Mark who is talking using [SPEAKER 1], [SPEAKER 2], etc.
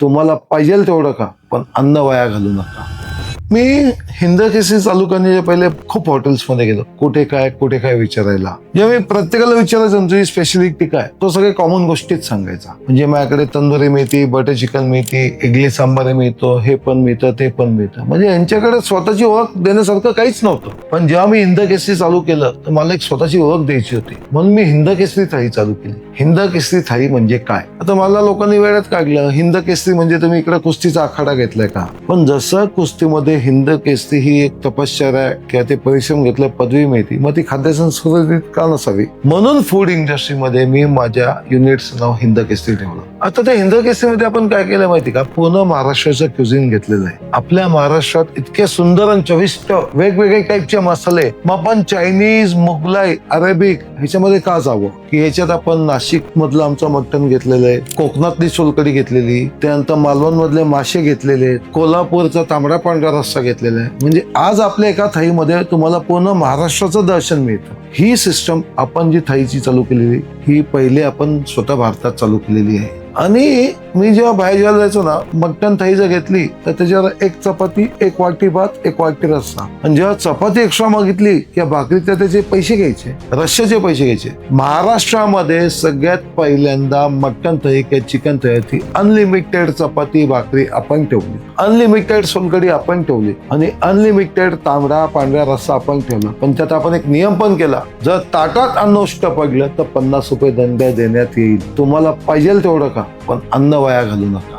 [SPEAKER 1] तुम्हाला पाहिजे तेवढं का? पण अन्न वाया घालू नका. मी हिंद केसरी चालू करण्याच्या पहिले खूप हॉटेल्समध्ये गेलो. कुठे काय कुठे काय विचारायला. जेव्हा मी प्रत्येकाला विचारायचं ना, तुझी स्पेशलिटी काय तो सगळे कॉमन गोष्टीच सांगायचा. म्हणजे माझ्याकडे तंदुरी मिळते बटर चिकन मिळते इडली सांबार मिळतो हे पण मिळतं ते पण मिळतं. म्हणजे यांच्याकडे स्वतःची ओळख देण्यासारखं काहीच नव्हतं. पण जेव्हा मी हिंद केसरी चालू केलं तर मला एक स्वतःची ओळख द्यायची होती. म्हणून मी हिंद केसरी थाळी चालू केली. हिंद केसरी थाळी म्हणजे काय? आता मला लोकांनी वेळात काढलं. हिंद केसरी म्हणजे तुम्ही इकडे कुस्तीचा आखाडा घेतलाय का? पण जसं कुस्तीमध्ये हिंद केसती ही एक तपश्चर्या किंवा ते परिश्रम घेतलं पदवी मिळते. मग ती खाद्य संस्कृतीत का नसावी. म्हणून फूड इंडस्ट्रीमध्ये मी माझ्या युनिटचं नाव हिंद केसरी ठेवलं. आता त्या हिंद केसरीमध्ये आपण काय केलं माहिती का? पूर्ण महाराष्ट्राचं क्युझिन घेतलेलं आहे. आपल्या महाराष्ट्रात इतके सुंदर आणि चविष्ट वेगवेगळे टाईपचे मसाले. मग आपण चायनीज मुघलाई अरेबिक ह्याच्यामध्ये का जावं? की ह्याच्यात आपण नाशिक मधलं आमचं मटण घेतलेलं आहे. कोकणातली सोलकडी घेतलेली. त्यानंतर मालवण मधले मासे घेतलेले कोल्हापूरचा तांबडा पांढरा वाजता घेतलेला आहे. म्हणजे आज आपल्या एका थाईमध्ये तुम्हाला पूर्ण महाराष्ट्राचं दर्शन मिळतं. ही सिस्टम आपण जी थाईची चालू केलेली ही पहिले आपण स्वतः भारतात चालू केलेली आहे. आणि मी जेव्हा बाहेर जेवायला जायचो ना मटण थाई जर घेतली तर त्याच्यावर एक चपाती एक वाटी भात एक वाटी रस्सा. आणि जेव्हा चपाती एक्स्ट्रा मागितली या भाकरीचे त्याचे पैसे घ्यायचे रश्श्याचे पैसे घ्यायचे. महाराष्ट्रामध्ये सगळ्यात पहिल्यांदा मटण थाई किंवा चिकन थाई अनलिमिटेड चपाती भाकरी आपण ठेवली. अनलिमिटेड सोलकडी आपण ठेवली. आणि अनलिमिटेड तांबडा पांढरा रस्सा आपण ठेवला. पण त्यात आपण एक नियम पण केला. जर ताटात अन्न उष्ट पडलं तर पन्नास रुपये दंड देण्यात येईल. तुम्हाला पाहिजे तेवढं का? पण अन्न वाया घालू नका